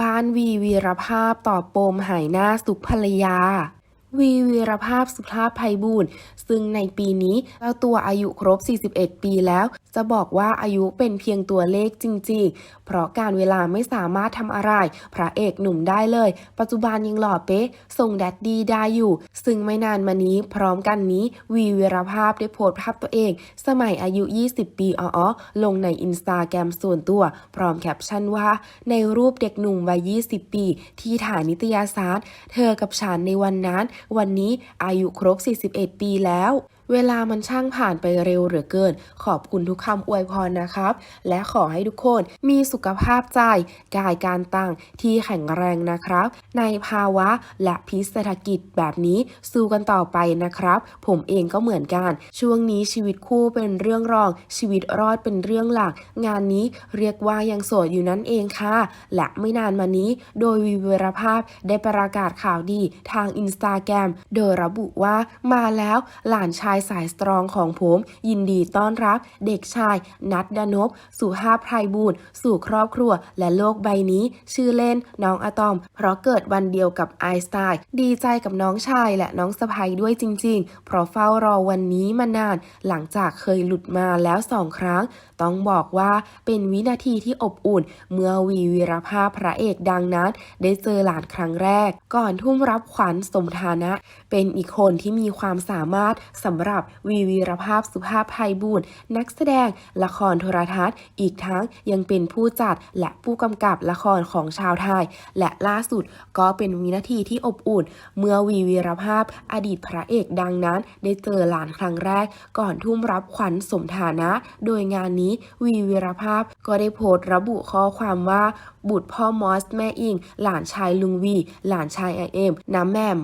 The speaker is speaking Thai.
บ้านวีวีรภาพต่อปมหายหน้าสุขภรรยา วีวีรภาพสุภาพไพบูลย์ซึ่งในปีนี้เจ้าตัวอายุครบ 41 ปีแล้ว จะบอกว่าอายุเป็นเพียงตัวเลขจริงๆ เพราะการเวลาไม่สามารถทำอะไร พระเอกหนุ่มได้เลย ปัจจุบันยังหล่อเป๊ะทรงแดดดีได้อยู่ ซึ่งไม่นานมานี้พร้อมกันนี้ วีวีรภาพได้โพสต์ภาพตัวเอง สมัยอายุ 20 ปีอ๋อลงในอินสตาแกรมส่วนตัว พร้อมแคปชั่นว่า ในรูปเด็กหนุ่มวัย 20 ปี ที่ถ่ายนิตยสาร เธอกับฉันในวันนั้นวันนี้อายุครบ 41 ปีแล้ว เวลามันช่างผ่านไปเร็วเหลือเกิน ขอบคุณทุกคำอวยพรนะครับ และขอให้ทุกคนมีสุขภาพใจ กายการตั้งที่แข็งแรงนะครับ ในภาวะและพิษเศรษฐกิจแบบนี้สู้กันต่อไปนะครับ ผมเองก็เหมือนกัน ช่วงนี้ชีวิตคู่เป็นเรื่องรอง ชีวิตรอดเป็นเรื่องหลัก งานนี้เรียกว่ายังโสดอยู่นั่นเองค่ะ และไม่นานมานี้ โดยวีเวรภาพได้ประกาศข่าวดีทางอินสตาแกรมโดยระบุว่ามาแล้วหลานชายสายสตรองของผม ยินดีต้อนรับเด็กชาย นัดดานพสุภาพไพรบูรณ์สู่ครอบครัวและโลกใบนี้ ชื่อเล่นน้องอะตอม เพราะเกิดวันเดียวกับไอสไตน์ดีใจกับน้องชายและน้องสะพ้ยด้วยจริง ๆ เพราะเฝ้ารอวันนี้มานาน หลังจากเคยหลุดมาแล้วสองครั้ง ต้องบอกว่าเป็นวินาทีที่อบอุ่น เมื่อวีวีรภาพพระเอกดังนั้น ได้เจอหลานครั้งแรก ก่อนทุ่มรับขวัญสมฐานะ เป็นอีกคนที่มีความสามารถสำหรับวีวีรภาพสุภาพไพบูลย์นักแสดงละครโทรทัศน์ อีกทั้งยังเป็นผู้จัดและผู้กำกับละครของชาวไทย และล่าสุดก็เป็นวินาทีที่อบอุ่น เมื่อวีวีรภาพอดีตพระเอกดังนั้น ได้เจอหลานครั้งแรก ก่อนทุ่มรับขวัญสมฐานะ โดยงานนี้วีวีรภาพก็ได้โพสต์ระบุข้อความว่าบุตรพ่อมอสแม่อิง หลานชายลุงวี หลานชายไอเอ็มน้ำแหม่ม